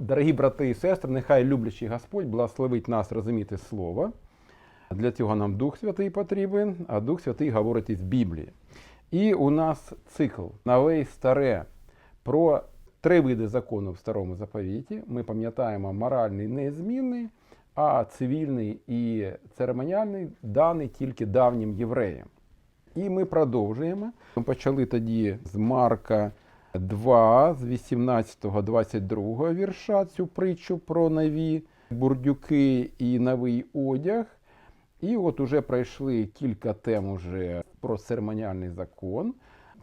Дорогі брати і сестри, нехай люблячий Господь благословить нас розуміти Слово. Для цього нам Дух Святий потрібен, а Дух Святий говорить із Біблії. І у нас цикл нове і старе про три види закону в старому заповіті. Ми пам'ятаємо моральний незмінний, а цивільний і церемоніальний даний тільки давнім євреям. І ми продовжуємо. Ми почали тоді з Марка 2, з 18-22 вірша цю притчу про нові бурдюки і новий одяг. І от уже пройшли кілька тем уже про церемоніальний закон.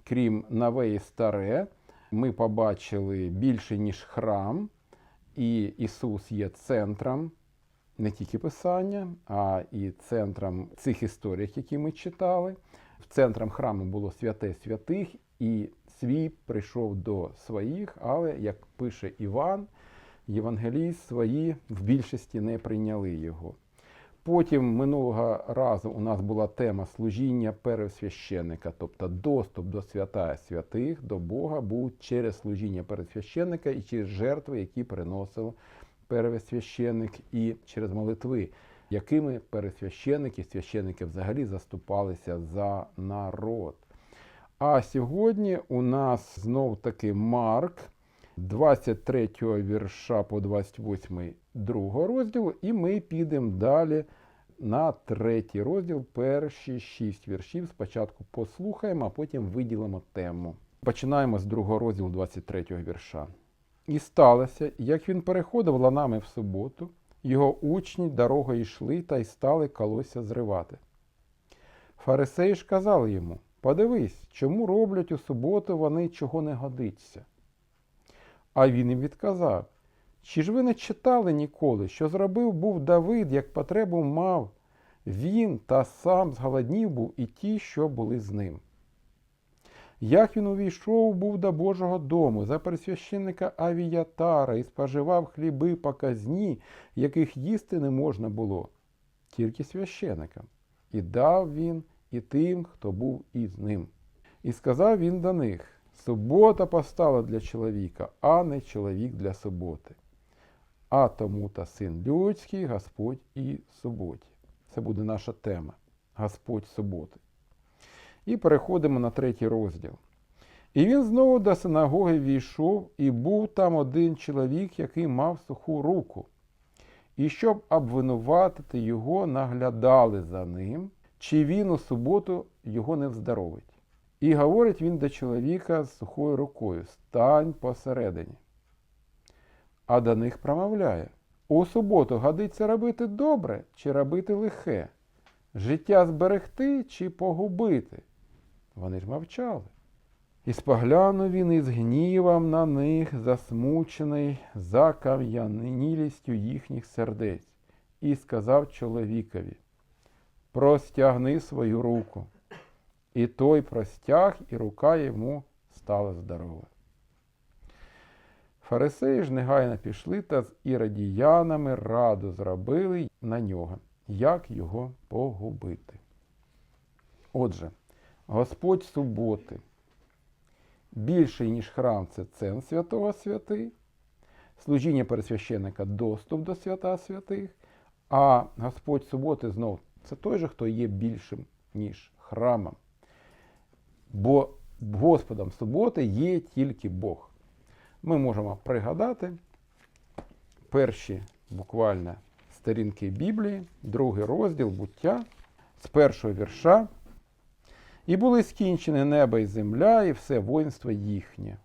Крім нове і старе, ми побачили більше, ніж храм, і Ісус є центром не тільки Писання, а і центром цих історій, які ми читали. Центром храму було святе святих, і свій прийшов до своїх, але, як пише Іван, Євангеліст свої в більшості не прийняли його. Потім минулого разу у нас була тема служіння пересвященника, тобто доступ до свята святих, до Бога був через служіння пересвященника і через жертви, які приносив первосвященник, і через молитви, якими пересвященники, священники взагалі заступалися за народ. А сьогодні у нас знов таки Марк, 23 вірша по 28 другого розділу, і ми підемо далі на третій розділ, перші шість віршів. Спочатку послухаємо, а потім виділимо тему. Починаємо з другого розділу 23 вірша. І сталося, як він переходив ланами в суботу, його учні дорогою йшли та й стали колося зривати. Фарисеї ж казали йому: Подивись, чому роблять у суботу вони чого не годиться. А він їм відказав: Чи ж ви не читали ніколи, що зробив був Давид, як потребу мав він та сам зголоднів був і ті, що були з ним? Як він увійшов був до Божого дому за пересвященника Авіятара і споживав хліби показні, яких їсти не можна було, тільки священикам, і дав він і тим, хто був із ним. І сказав він до них: Субота постала для чоловіка, а не чоловік для суботи. А тому та син людський, Господь і суботі. Це буде наша тема Господь суботи. І переходимо на третій розділ. І він знову до синагоги війшов, і був там один чоловік, який мав суху руку. І щоб обвинуватити його, наглядали за ним, чи він у суботу його не вздоровить. І говорить він до чоловіка з сухою рукою: Стань посередині. А до них промовляє: У суботу годиться робити добре чи робити лихе, життя зберегти чи погубити. Вони ж мовчали. І споглянув він із гнівом на них, засмучений закам'янілістю їхніх сердець, і сказав чоловікові: Простягни свою руку. І той простяг, і рука йому стала здорова. Фарисеї ж негайно пішли та з іродіянами раду зробили на нього, як його погубити. Отже, Господь суботи більший, ніж храм, це центр святого святий, служіння пересвященника доступ до свята святих, а Господь суботи знов це той же, хто є більшим, ніж храмом. Бо Господом суботи є тільки Бог. Ми можемо пригадати перші буквально сторінки Біблії, другий розділ буття з першого вірша. І були скінчені небо і земля, і все воїнство їхнє.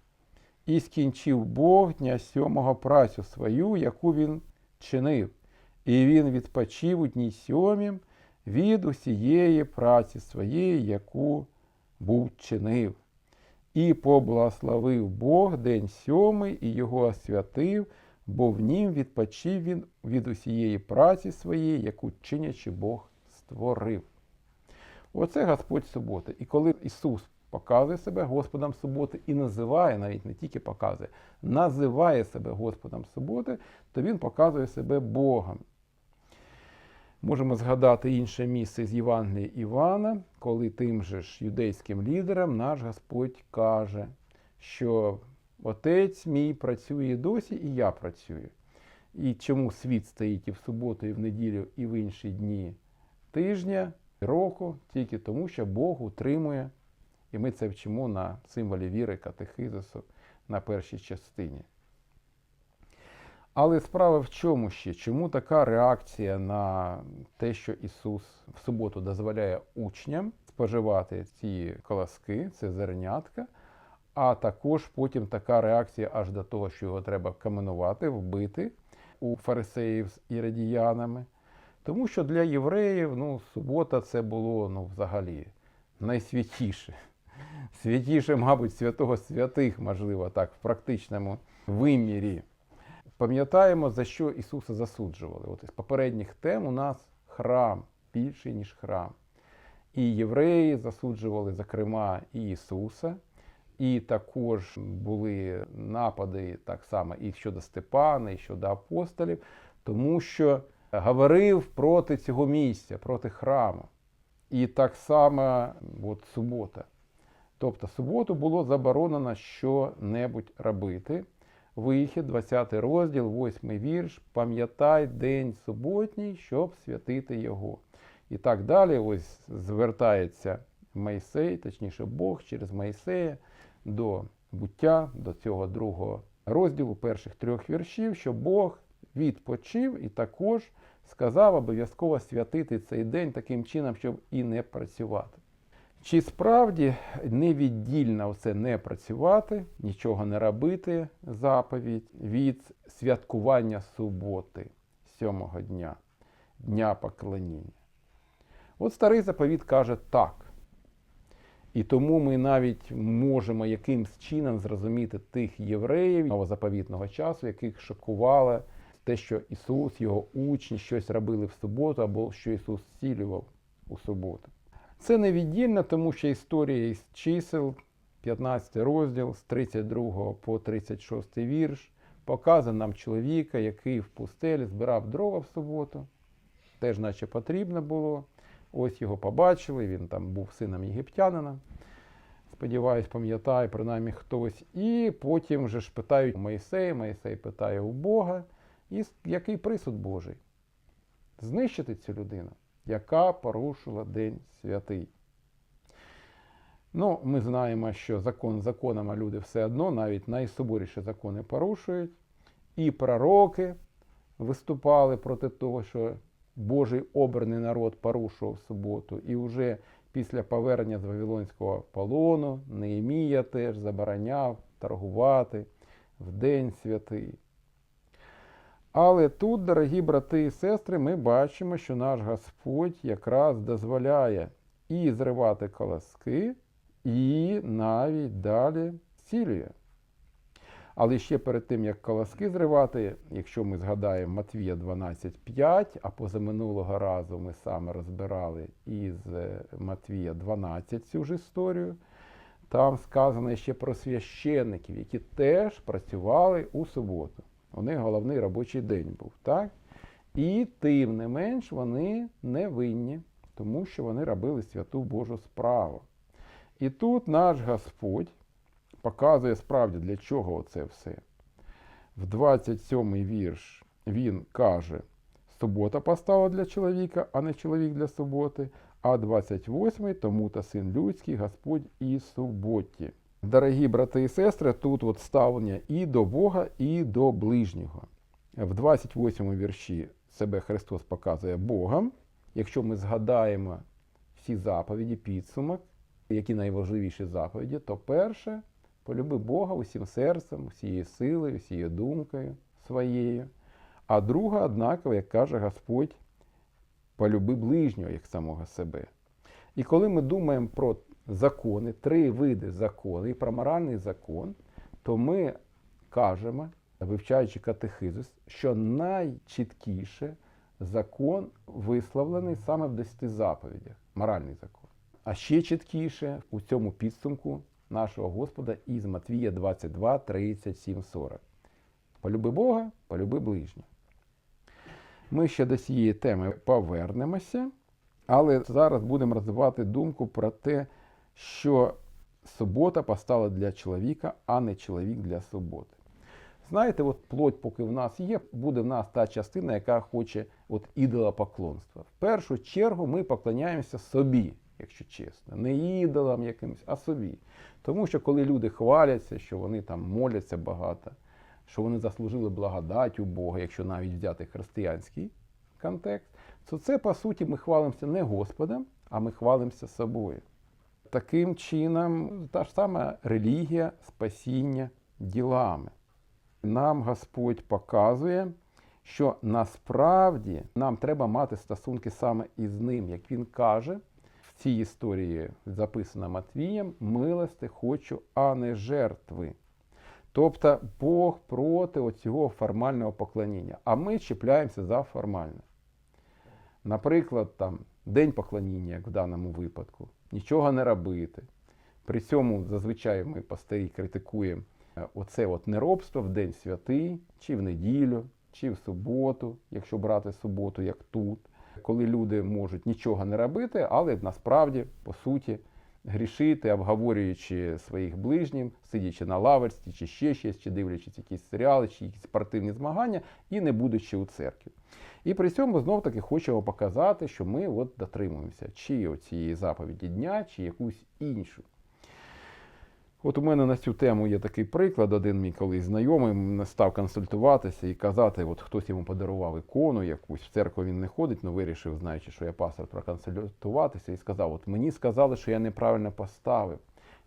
І скінчив Бог дня сьомого працю свою, яку він чинив, і він відпочив у дні сьомім від усієї праці своєї, яку був чинив. І поблагословив Бог день сьомий і його освятив, бо в нім відпочив він від усієї праці своєї, яку чинячи Бог створив. Оце Господь суботи. І коли Ісус показує себе Господом суботи і називає, навіть не тільки показує, називає себе Господом суботи, то Він показує себе Богом. Можемо згадати інше місце з Євангелія Івана, коли тим же ж юдейським лідерам наш Господь каже, що Отець мій працює досі, і я працюю. І чому світ стоїть і в суботу, і в неділю, і в інші дні тижня, року, тільки тому, що Бог утримує, і ми це вчимо на символі віри катехизису на першій частині. Але справа в чому ще? Чому така реакція на те, що Ісус в суботу дозволяє учням споживати ці колоски, це зернятка, а також потім така реакція аж до того, що його треба каменувати, вбити у фарисеїв з іродіянами. Тому що для євреїв ну, субота це було ну, взагалі найсвятіше. Святіше, мабуть, святого святих, можливо, так, в практичному вимірі. Пам'ятаємо, за що Ісуса засуджували. От із попередніх тем у нас храм більший, ніж храм. І євреї засуджували, зокрема, і Ісуса, і також були напади так само і щодо Степана, і щодо апостолів, тому що говорив проти цього місця, проти храму. І так само от субота. Тобто суботу було заборонено що-небудь робити. Вихід, 20 розділ, 8 вірш. Пам'ятай день суботній, щоб святити його. І так далі, ось звертається Мойсей, точніше Бог через Мойсея до буття, до цього другого розділу, перших трьох віршів, що Бог відпочив і також сказав обов'язково святити цей день таким чином, щоб і не працювати. Чи справді невіддільно оце не працювати, нічого не робити заповідь від святкування суботи, сьомого дня, дня поклоніння? От старий заповіт каже так. І тому ми навіть можемо якимсь чином зрозуміти тих євреїв новозаповітного часу, яких шокувало те, що Ісус, його учні щось робили в суботу, або що Ісус зцілював у суботу. Це невіддільно, тому що історія із чисел, 15 розділ з 32 по 36 вірш, показує нам чоловіка, який в пустелі збирав дрова в суботу, теж наче потрібно було. Ось його побачили, він там був сином єгиптянина. Сподіваюсь, пам'ятає принаймні хтось. І потім вже ж питають Моїсея, Моїсей питає у Бога, і який присуд Божий? Знищити цю людину, яка порушила День святий. Ну, ми знаємо, що закон законом, а люди все одно навіть найсуворіші закони порушують. І пророки виступали проти того, що Божий обраний народ порушував суботу. І вже після повернення з Вавилонського полону Неемія теж забороняв торгувати в День святий. Але тут, дорогі брати і сестри, ми бачимо, що наш Господь якраз дозволяє і зривати колоски, і навіть далі зцілює. Але ще перед тим, як колоски зривати, якщо ми згадаємо Матвія 12.5, а позаминулого разу ми саме розбирали із Матвія 12 цю ж історію, там сказано ще про священників, які теж працювали у суботу. У них головний робочий день був, так? І тим не менш вони не винні, тому що вони робили святу Божу справу. І тут наш Господь показує справді, для чого це все. В 27 й вірш він каже: субота постала для чоловіка, а не чоловік для суботи. А 28 й тому та син людський, Господь і суботі. Дорогі брати і сестри, тут от ставлення і до Бога, і до ближнього. В 28 вірші себе Христос показує Богом. Якщо ми згадаємо всі заповіді, підсумок, які найважливіші заповіді, то перше полюби Бога усім серцем, усією силою, усією думкою своєю. А друга, однаково, як каже Господь, полюби ближнього як самого себе. І коли ми думаємо про закони, три види закону і про моральний закон, то ми кажемо, вивчаючи катехизис, що найчіткіше закон висловлений саме в 10 заповідях, моральний закон. А ще чіткіше у цьому підсумку нашого Господа із Матвія 22, 37, 40. Полюби Бога, полюби ближнього. Ми ще до цієї теми повернемося, але зараз будемо розвивати думку про те, що субота постала для чоловіка, а не чоловік для суботи. Знаєте, от плоть, поки в нас є, буде в нас та частина, яка хоче от ідолопоклонства. В першу чергу ми поклоняємося собі, якщо чесно, не ідолам якимось, а собі. Тому що коли люди хваляться, що вони там моляться багато, що вони заслужили благодать у Бога, якщо навіть взяти християнський контекст, то це по суті ми хвалимося не Господом, а ми хвалимося собою. Таким чином, та ж сама релігія спасіння ділами. Нам Господь показує, що насправді нам треба мати стосунки саме із ним, як він каже в цій історії, записана Матвієм, милости хочу, а не жертви. Тобто Бог проти оцього формального поклоніння, а ми чіпляємося за формальне. Наприклад, там день поклоніння, як в даному випадку, нічого не робити. При цьому зазвичай ми пастирі критикуємо е, оце от неробство в день святий, чи в неділю, чи в суботу, якщо брати суботу, як тут, коли люди можуть нічого не робити, але насправді, по суті, грішити, обговорюючи своїх ближніх, сидячи на лавочці, чи ще щось, чи дивлячись якісь серіали, чи якісь спортивні змагання, і не будучи у церкві. І при цьому знов таки хочемо показати, що ми от дотримуємося чи цієї заповіді дня, чи якусь іншу. От у мене на цю тему є такий приклад. Один мій колись знайомий став консультуватися і казати, от хтось йому подарував ікону якусь, в церкву він не ходить, але вирішив, знаючи, що я пастор, проконсультуватися, і сказав: От мені сказали, що я неправильно поставив.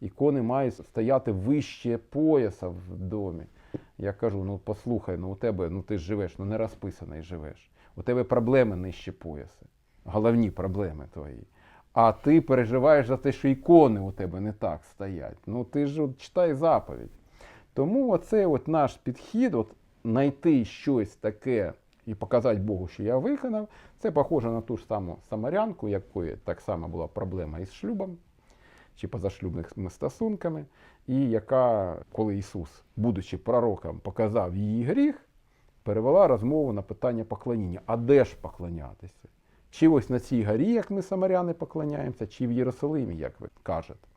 Ікони мають стояти вище пояса в домі. Я кажу: ну послухай, ну у тебе, ну ти живеш, ну не розписаний живеш. У тебе проблеми нижче пояса. Головні проблеми твої. А ти переживаєш за те, що ікони у тебе не так стоять. Ну ти ж от читай заповідь. Тому оцей от наш підхід, от знайти щось таке і показати Богу, що я виконав, це похоже на ту ж саму самарянку, якої так само була проблема із шлюбом чи позашлюбними стосунками, і яка, коли Ісус, будучи пророком, показав її гріх, перевела розмову на питання поклоніння. А де ж поклонятися? Чи ось на цій горі, як ми самаряни поклоняємося, чи в Єрусалимі, як ви кажете.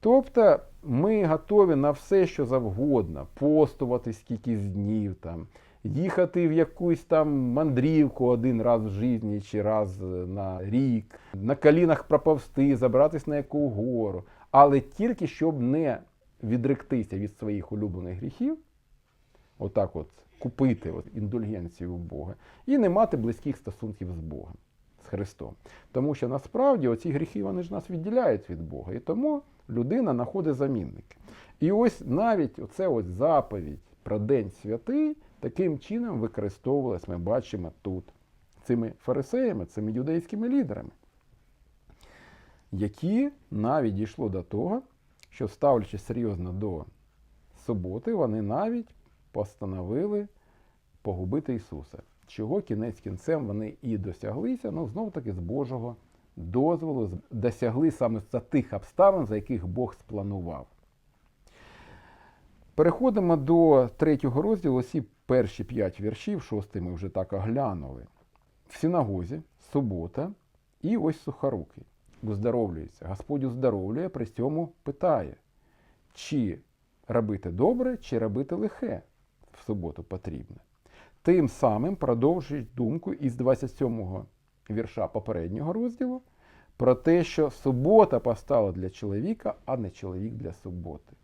Тобто ми готові на все, що завгодно, постувати скільки днів, там, їхати в якусь там мандрівку один раз в житті чи раз на рік, на колінах проповсти, забратись на яку гору, але тільки щоб не відректися від своїх улюблених гріхів, отак от купити от, індульгенцію у Бога і не мати близьких стосунків з Богом, з Христом. Тому що насправді оці гріхи вони ж нас відділяють від Бога. І тому людина знаходить замінники. І ось навіть оце ось заповідь про День святий таким чином використовувалась, ми бачимо тут, цими фарисеями, цими юдейськими лідерами, які навіть дійшло до того, що ставлячись серйозно до суботи, вони навіть постановили погубити Ісуса. Чого кінець кінцем вони і досяглися, ну знов таки з Божого дозволу, досягли саме за тих обставин, за яких Бог спланував. Переходимо до третього розділу, усі перші п'ять віршів, шостий ми вже так оглянули. В синагозі, субота, і ось сухорукий уздоровлюється. Господь уздоровлює, при цьому питає, чи робити добре, чи робити лихе суботу потрібно. Тим самим продовжують думку із 27-го вірша попереднього розділу про те, що субота постала для чоловіка, а не чоловік для суботи.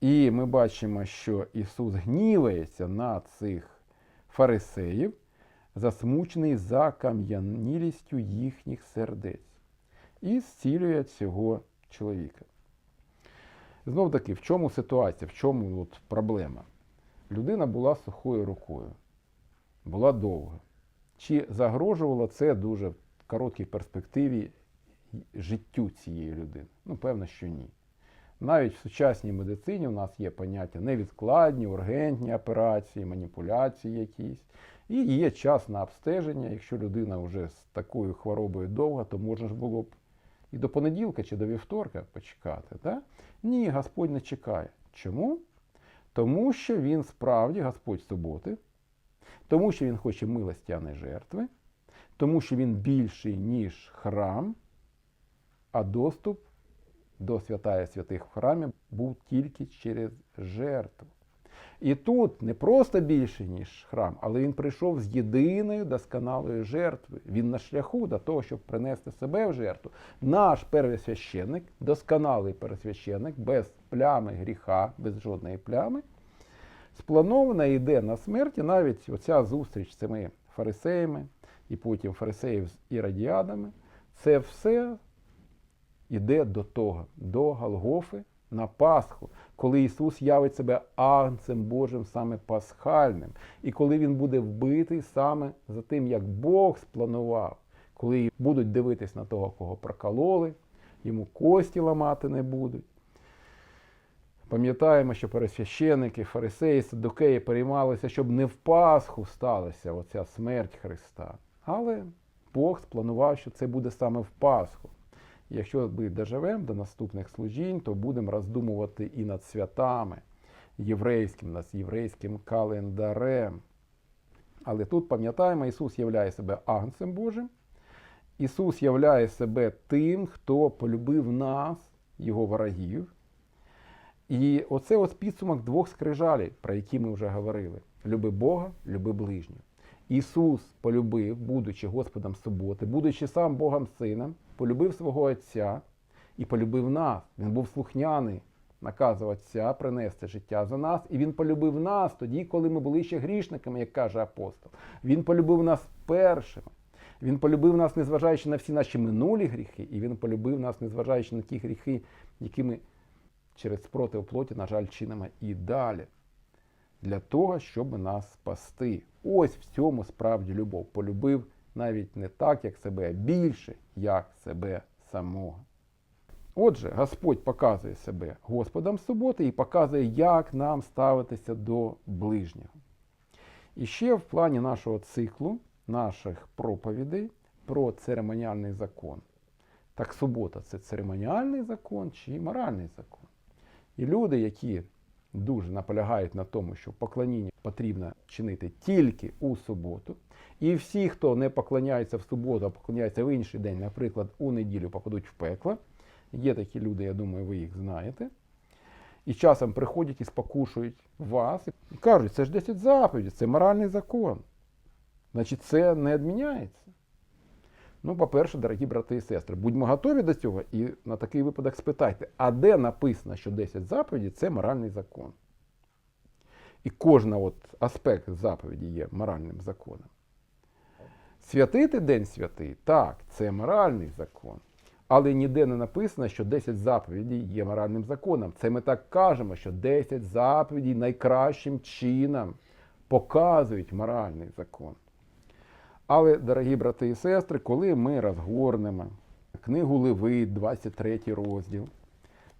І ми бачимо, що Ісус гнівається на цих фарисеїв, засмучений закам'янілістю їхніх сердець, і зцілює цього чоловіка. Знов таки, в чому ситуація, в чому от проблема? Людина була сухою рукою, була довга. Чи загрожувало це дуже в короткій перспективі життю цієї людини? Ну, певно, що ні. Навіть в сучасній медицині у нас є поняття невідкладні, ургентні операції, маніпуляції якісь. І є час на обстеження. Якщо людина вже з такою хворобою довга, то можна ж було б і до понеділка чи до вівторка почекати. Да? Ні, Господь не чекає. Чому? Тому що він справді Господь суботи, тому що він хоче милості, а не жертви, тому що він більший, ніж храм, а доступ до святая святих в храмі був тільки через жертву. І тут не просто більше, ніж храм, але він прийшов з єдиною досконалою жертвою. Він на шляху до того, щоб принести себе в жертву. Наш первосвященник, досконалий первосвященник, без плями гріха, без жодної плями, спланована йде на смерть, і навіть оця зустріч з цими фарисеями, і потім фарисеїв з ірадіадами, це все йде до того, до Голгофи на Пасху, коли Ісус явить себе агнцем Божим саме пасхальним, і коли Він буде вбитий саме за тим, як Бог спланував, коли будуть дивитись на того, кого прокололи, йому кості ламати не будуть. Пам'ятаємо, що пересвященники, фарисеї, садукеї переймалися, щоб не в Пасху сталася оця смерть Христа. Але Бог спланував, що це буде саме в Пасху. Якщо ми доживемо до наступних служінь, то будемо роздумувати і над святами єврейським, над єврейським календарем. Але тут пам'ятаємо, Ісус являє себе Агнцем Божим. Ісус являє себе тим, хто полюбив нас, Його ворогів. І оце ось підсумок двох скрижалей, про які ми вже говорили: люби Бога, люби ближнього. Ісус полюбив, будучи Господом суботи, будучи сам Богом Сином, полюбив свого Отця і полюбив нас. Він був слухняний наказу Отця принести життя за нас, і Він полюбив нас тоді, коли ми були ще грішниками, як каже апостол. Він полюбив нас першими. Він полюбив нас, незважаючи на всі наші минулі гріхи, і Він полюбив нас, незважаючи на ті гріхи, які ми через спротив плоті, на жаль, чинимо і далі. Для того, щоб нас спасти. Ось в цьому справді любов. Полюбив навіть не так, як себе, а більше, як себе самого. Отже, Господь показує себе Господом суботи і показує, як нам ставитися до ближнього. І ще в плані нашого циклу, наших проповідей про церемоніальний закон. Так субота це церемоніальний закон чи моральний закон. І люди, які дуже наполягають на тому, що поклоніння потрібно чинити тільки у суботу. І всі, хто не поклоняється в суботу, а поклоняється в інший день, наприклад, у неділю попадуть в пекло. Є такі люди, я думаю, ви їх знаєте. І часом приходять і спокушують вас і кажуть, це ж 10 заповідей, це моральний закон. Значить, це не відміняється. Ну, по-перше, дорогі брати і сестри, будьмо готові до цього і на такий випадок спитайте, а де написано, що 10 заповідей це моральний закон? І кожен от аспект заповіді є моральним законом. Святити День святий, так, це моральний закон. Але ніде не написано, що 10 заповідей є моральним законом. Це ми так кажемо, що 10 заповідей найкращим чином показують моральний закон. Але, дорогі брати і сестри, коли ми розгорнемо книгу Левит, 23 розділ,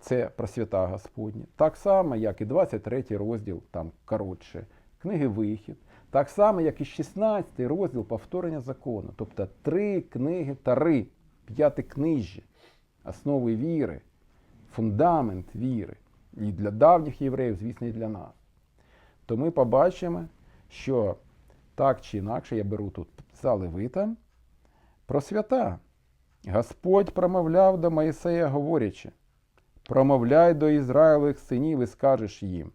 це про свята Господні, так само, як і 23 розділ, там коротше, книги Вихід, так само, як і 16 розділ повторення закону. Тобто три книги тари, п'яти книжі, основи віри, фундамент віри. І для давніх євреїв, звісно, і для нас. То ми побачимо, що так чи інакше, я беру тут за Левита, про свята. Господь промовляв до Моїсея, говорячи, промовляй до Ізраїлевих синів і скажеш їм,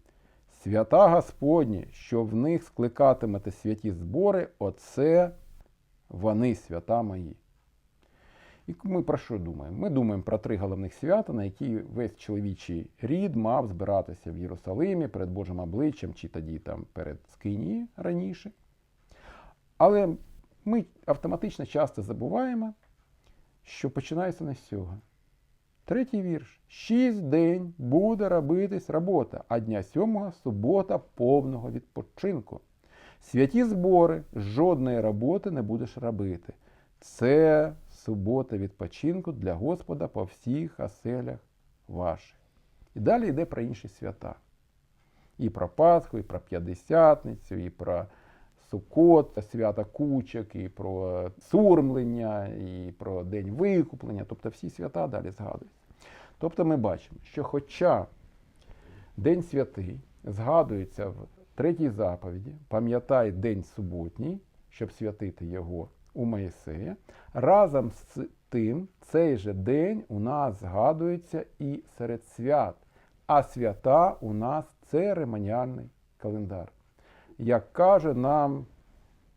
свята Господні, що в них скликатимете святі збори, оце вони свята мої. І ми про що думаємо? Ми думаємо про три головних свята, на які весь чоловічий рід мав збиратися в Єрусалимі перед Божим обличчям, чи тоді там перед Скині раніше. Але ми автоматично часто забуваємо, що починається не з цього. Третій вірш. Шість день буде робитись робота, а дня сьомого субота повного відпочинку. Святі збори, жодної роботи не будеш робити. Це субота відпочинку для Господа по всіх оселях ваших. І далі йде про інші свята. І про Пасху, і про П'ятдесятницю, і про Сукот, свята кучок, і про сурмлення, і про День Викуплення, тобто всі свята далі згадуються. Тобто ми бачимо, що хоча День святий згадується в третій заповіді, пам'ятай День суботній, щоб святити його у Моїсея, разом з тим, цей же день у нас згадується і серед свят, а свята у нас церемоніальний календар. Як каже нам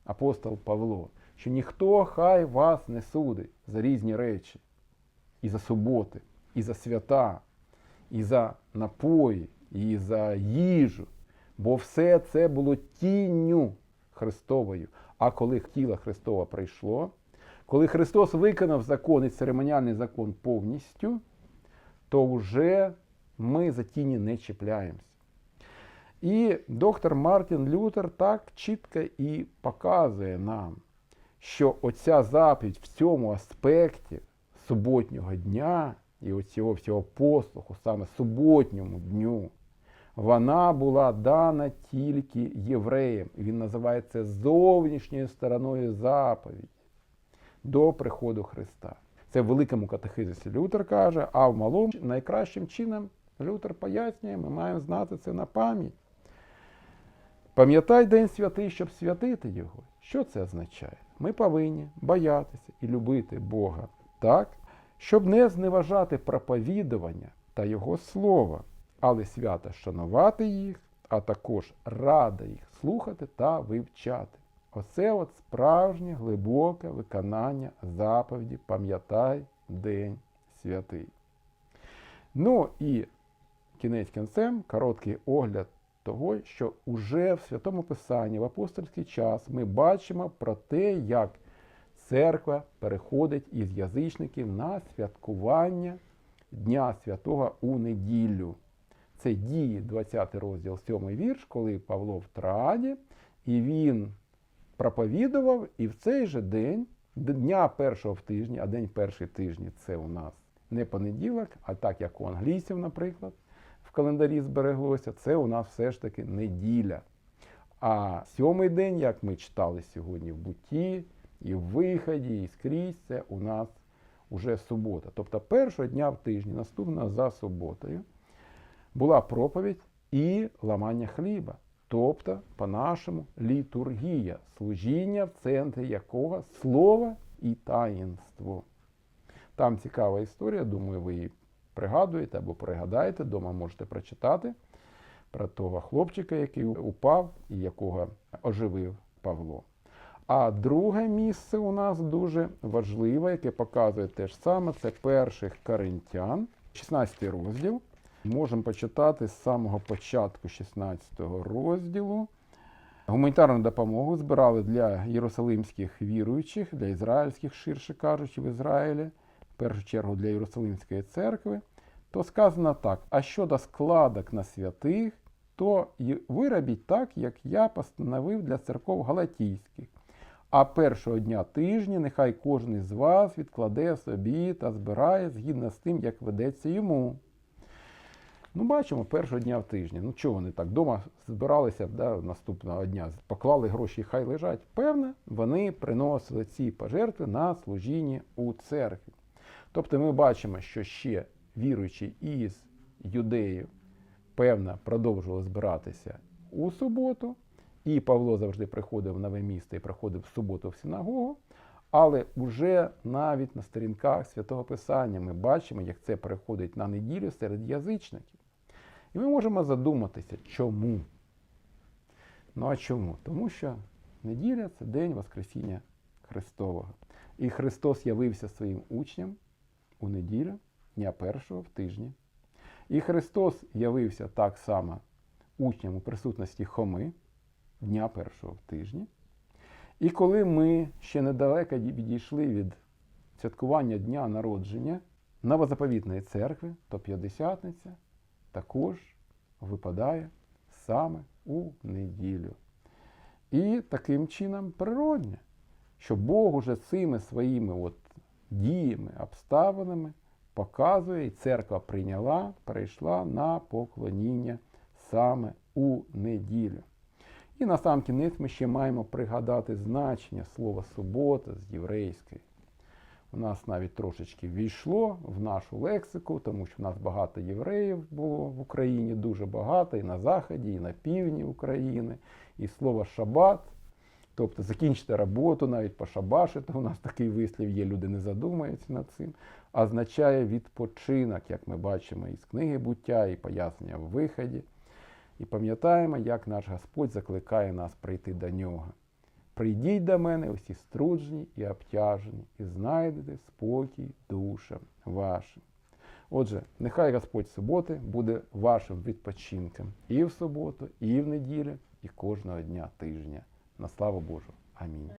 апостол Павло, що ніхто хай вас не судить за різні речі, і за суботи, і за свята, і за напої, і за їжу. Бо все це було тінню Христовою. А коли тіло Христова прийшло, коли Христос виконав закон і церемоніальний закон повністю, то вже ми за тіні не чіпляємося. І доктор Мартін Лютер так чітко і показує нам, що оця заповідь в цьому аспекті суботнього дня і оцього всього послуху, саме суботньому дню, вона була дана тільки євреям. Він називає це зовнішньою стороною заповіді до приходу Христа. Це в великому катехизисі Лютер каже, а в малому найкращим чином Лютер пояснює, ми маємо знати це на пам'ять. Пам'ятай День святий, щоб святити його. Що це означає? Ми повинні боятися і любити Бога так, щоб не зневажати проповідування та Його слова, але свято шанувати їх, а також рада їх слухати та вивчати. Оце от справжнє глибоке виконання заповіді Пам'ятай День святий. Ну і кінець кінцем короткий огляд того, що уже в Святому Писанні в апостольський час ми бачимо про те, як церква переходить із язичників на святкування Дня Святого у неділю. Це діє 20 розділ 7 вірш, коли Павло в Троаді, і він проповідував, і в цей же день, дня першого в тижні, а день перший тижні це у нас не понеділок, а так як у англійців, наприклад, календарі збереглося, це у нас все ж таки неділя. А сьомий день, як ми читали сьогодні в буті, і в виході, і скрізь, це у нас уже субота. Тобто першого дня в тижні, наступного за суботою, була проповідь і ламання хліба. Тобто, по-нашому, літургія, служіння, в центрі якого слово і таїнство. Там цікава історія, думаю, ви її пригадуєте або пригадаєте, дома можете прочитати про того хлопчика, який упав і якого оживив Павло. А друге місце у нас дуже важливе, яке показує те ж саме, це перших Коринтян, 16 розділ. Можемо почитати з самого початку 16 розділу. Гуманітарну допомогу збирали для єрусалимських віруючих, для ізраїльських, ширше кажучи, в Ізраїлі, в першу чергу для Єрусалимської церкви. То сказано так: а щодо складок на святих, то виробіть так, як я постановив для церков галатійських. А першого дня тижня нехай кожен із вас відкладе собі та збирає згідно з тим, як ведеться йому. Ну, бачимо, першого дня в тижні. Ну, чого вони так вдома збиралися да, наступного дня, поклали гроші, хай лежать. Певне, вони приносили ці пожертви на служіння у церкві. Тобто ми бачимо, що ще віруючі із юдеїв, певно, продовжували збиратися у суботу. І Павло завжди приходив в нове місто і приходив в суботу в синагогу. Але вже навіть на сторінках Святого Писання ми бачимо, як це переходить на неділю серед язичників. І ми можемо задуматися, чому? Ну а чому? Тому що неділя це день Воскресіння Христового. І Христос явився своїм учням у неділю, дня першого в тижні. І Христос явився так само учням у присутності Хоми дня першого в тижні. І коли ми ще недалеко відійшли від святкування Дня народження Новозаповітної церкви, то П'ятдесятниця також випадає саме у неділю. І таким чином природне, що Бог уже цими своїми от діями, обставинами показує, і церква прийняла, перейшла на поклоніння саме у неділю. І на сам кінець ми ще маємо пригадати значення слова субота з єврейської. У нас навіть трошечки війшло в нашу лексику, тому що в нас багато євреїв було в Україні, дуже багато, і на Заході, і на півдні України. І слово шабат Тобто закінчити роботу, навіть пошабашити, у нас такий вислів є, люди не задумаються над цим, означає відпочинок, як ми бачимо із книги буття, і пояснення в виході. І пам'ятаємо, як наш Господь закликає нас прийти до нього. Прийдіть до мене усі струджені і обтяжені, і знайдете спокій душам вашим. Отже, нехай Господь суботи буде вашим відпочинком і в суботу, і в неділю, і кожного дня тижня. На славу Божу. Амінь.